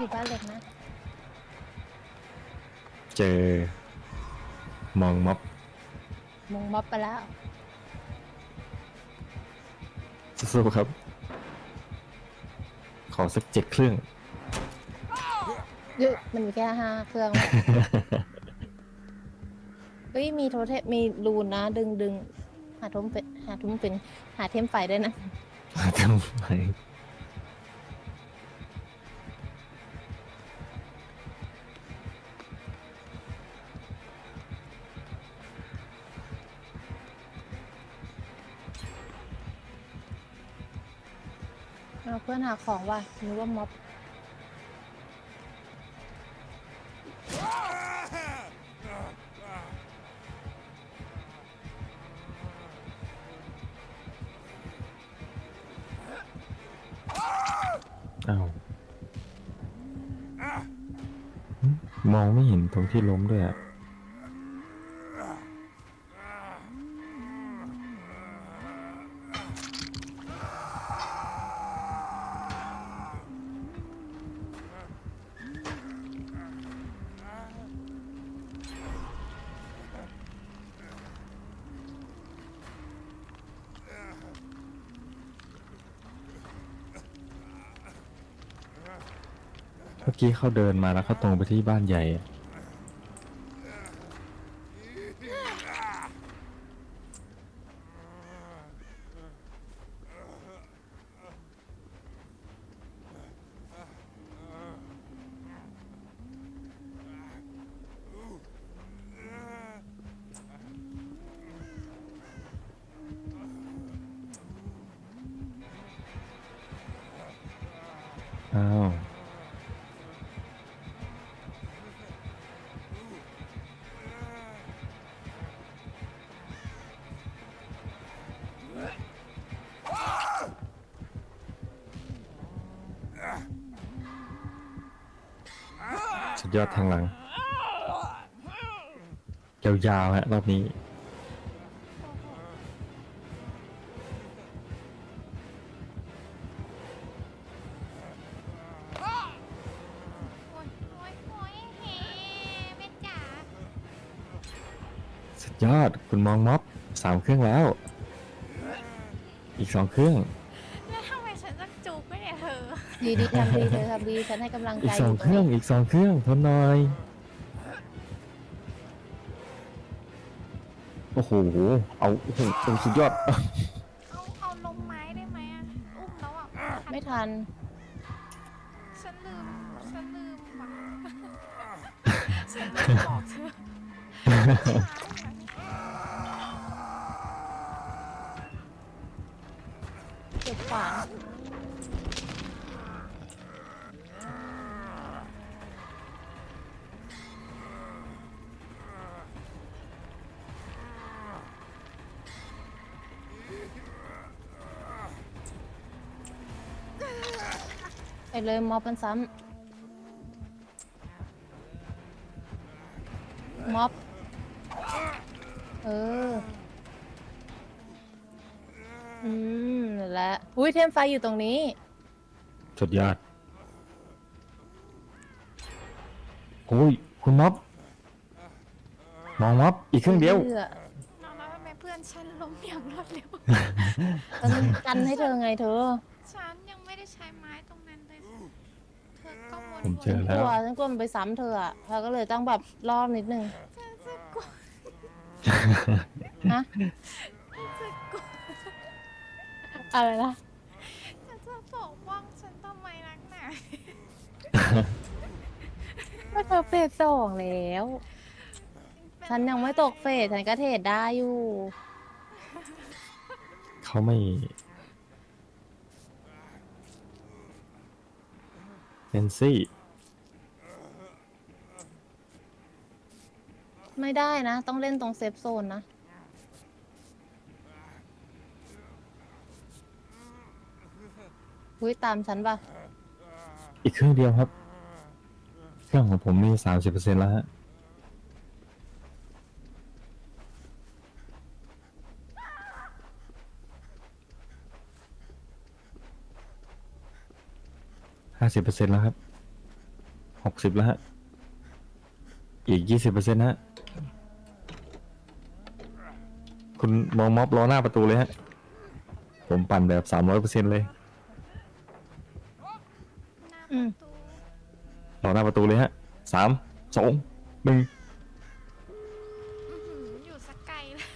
อยู่บ้านเล็กนะ เจอ มองม็อบมงม็อบไปแล้ว สู้ๆครับ ขอสักเจ็ดเครื่อง เยอะมันมีแค่ห้าเครื่อง เฮ้ย มีโทเทมมีรูนนะ ดึงดึงหาทุ่มเป็นหาทุ่มเป็น หาเทมไฟได้วยนะ ทำไม เอาเพื่อนหาของว่ะนึกว่าม็อบอ้าวมองไม่เห็นตรงที่ล้มด้วยอะ เมื่อกี้เขาเดินมาแล้วเขาตรงไปที่บ้านใหญ่อะอ้าว ดยอดทางหลัง ยาวๆฮะรอบนี้ โอ๊ยโอ๊ยโอ๊ยเฮ้แม่จ๋าสุดยอดคุณมองม็อบสามเครื่องแล้ว อีกสองเครื่อง อดีดีทำดีเธอทำดีฉันให้กำลังอีใจกอสองยู่ตเครงรื่องนี้อีกสองเครื่องทนหน่อย โอ้โห เอาโอ้โหเป็นสุดยอด เอาเอาลงไม้ได้ไหมอะอุ้มแล้วอะไม่ทัน ฉันลืม ฉันลืมว่ะฉันลืมบอกเธอเก็บขวาน ไปเลยม็อบมันซ้ำม็อบ เออ อืมนั่นแหละอุ้ยเทมไฟอยู่ตรงนี้ สุดยอดโอ้ยคุณม็อบมองม็อบอีกเครื่องเดียว พื่อน้องแล้วทำไมเพื่อนฉันล้มอย่างรวดเร็ว ฉันกันให้เธอไงเธอฉันยังไม่ได้ ใช้ไม้ตรงนั้นเลยเธอก็วนผมเจอๆแล้วกลัวฉันกลัวมันไปซ้ำเธออะเธอก็เลยต้องแบบรอบนิดนึง ฉันจะกลัวฮะ ฉันจะกลัวอะไรนะฉันจะปกป้องฉันทำไมนักหนาก็เธอเฟสสองแล้ว ฉันยังไม่ตกเฟสฉันก็เทรดได้อยู่ เขาไม่ เอนซี่ ไม่ได้นะ ต้องเล่นตรงเซฟโซนนะ อุ้ยตามฉันปะอีกเครื่องเดียวครับ เครื่องของผมมีสามสิบเปอร์เซ็นแล้วฮะ สิบเปอร์เซ็นแล้วครับหกสิบแล้วฮะ อีกยี่สิบเปอร์เซ็นต์ฮะ คุณมองม็อบรอหน้าประตูเลยฮะ ผมปั่นแบบสามร้อยเปอร์เซ็นต์เลยหน้าปอืมระตูรอหน้าประตูเลยฮะสามสองหนึ่งอื้อหืออยู่สักไกลเลย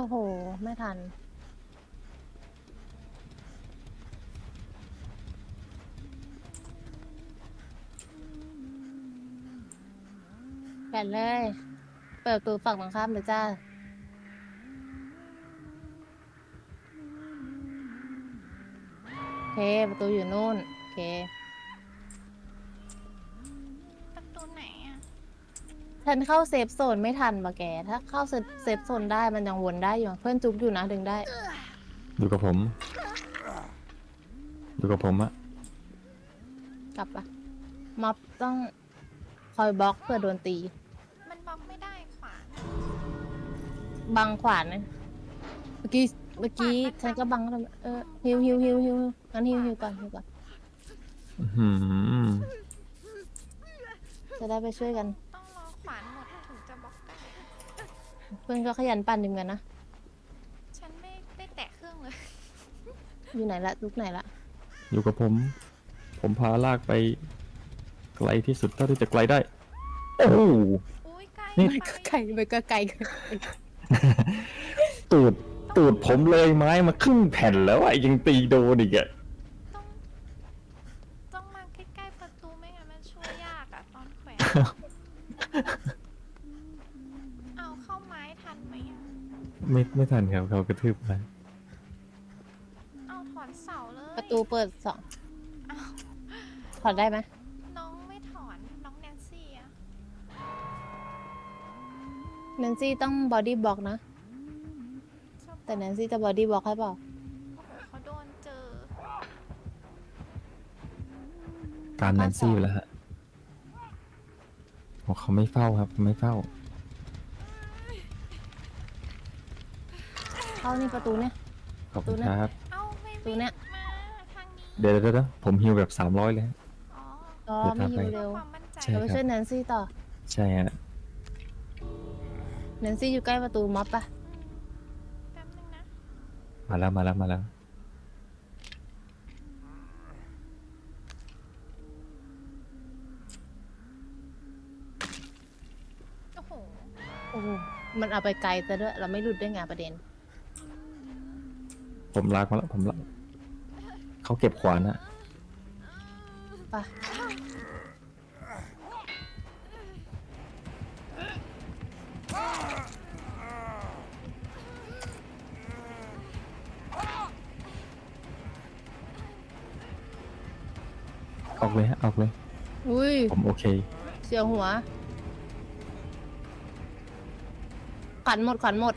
โอ้โห ไม่ทันแปดเลย เปิดประตูฝั่งตรงข้ามเลยจ้า โอเค ประตูอยู่นู่น โอเค ประตูไหนอะ ฉันเข้าเซฟโซนไม่ทันปะแก ถ้าเข้าเซฟเซฟโซนได้มันยังวนได้อยู่เพื่อนจุกอยู่นะดึงได้อยู่กับผมอยู่กับผมอะกลับปะม็อบต้องคอยบล็อกเพื่อโดนตี มันบล็อกไม่ได้ขวานะบังขวานนะเมื่อกี้เมื่อกี้ฉันก็บังแล้วเออฮิวฮิวฮิวฮิวงั้นฮิวฮิวก่อนฮิวก่อนอื้อหือจะได้ไปช่วยกัน พื่อนก็ขยันปั่นดึงกันนะ ฉันไม่ได้แตะเครื่องเลย อยู่ไหนละลุกไหนละ อยู่กับผม ผมพาลากไป ไกลที่สุดเท่าที่จะไกลได้ โอ้โห อุ้ยไกลนี่ ไปไกลไปก็ไกลเกินตูดตูดผมเลยไม้มาครึ่งแผ่นแล้วอะยังตีโดนอีกอะต้องต้องมาใกล้ๆประตูไม่งั้นมันช่วยยากอะตอนแขวน เอาเข้าไม้ทันไหมอะ ไม่ไม่ทันครับเขากระทืบมาเอาถอนเสาเลยประตูเปิดสองอ้าวถอดได้ไหมน้องไม่ถอนน้องแนนซี่อะแนนซี่ต้องบอดี้บล็อกนะ ชอบแต่แนนซี่จะบอดี้บล็อกให้เปล่าโอ้โหเขาโดนเจอการแนนซี่ไปแล้วฮะโอ้เขาไม่เฝ้าครับเขาไม่เฝ้า เข้านี่ประตูเนี่ย ขอบคุณครับ เอ้าไม่ตัววิ่งเนี้ย มาทางนี้เดี๋ยวเดี๋ยวเดี๋ยวผมฮิวแบบสามร้อยเลยฮะ อ๋ออ๋อเดี๋ไม่ยวฮิวทำไปเร็วความมั่นใจใช่เราไปครับช่วยแนนซี่ต่อใช่ฮะ แนนซี่อยู่ใกล้ประตูม็อบปะแป๊บนึงนะมาแล้วมาแล้วมาแล้ว โอ้โหโอ้โหมันเอาไปไกลซะด้วยเราไม่หลุดด้วยไงประเด็น ผมลากมาแล้วผมลากเขาเก็บขวานอะไปะออกเลยฮะออกเลย อุ้ย ผมโอเค เสียวหัวขันหมดขันหมด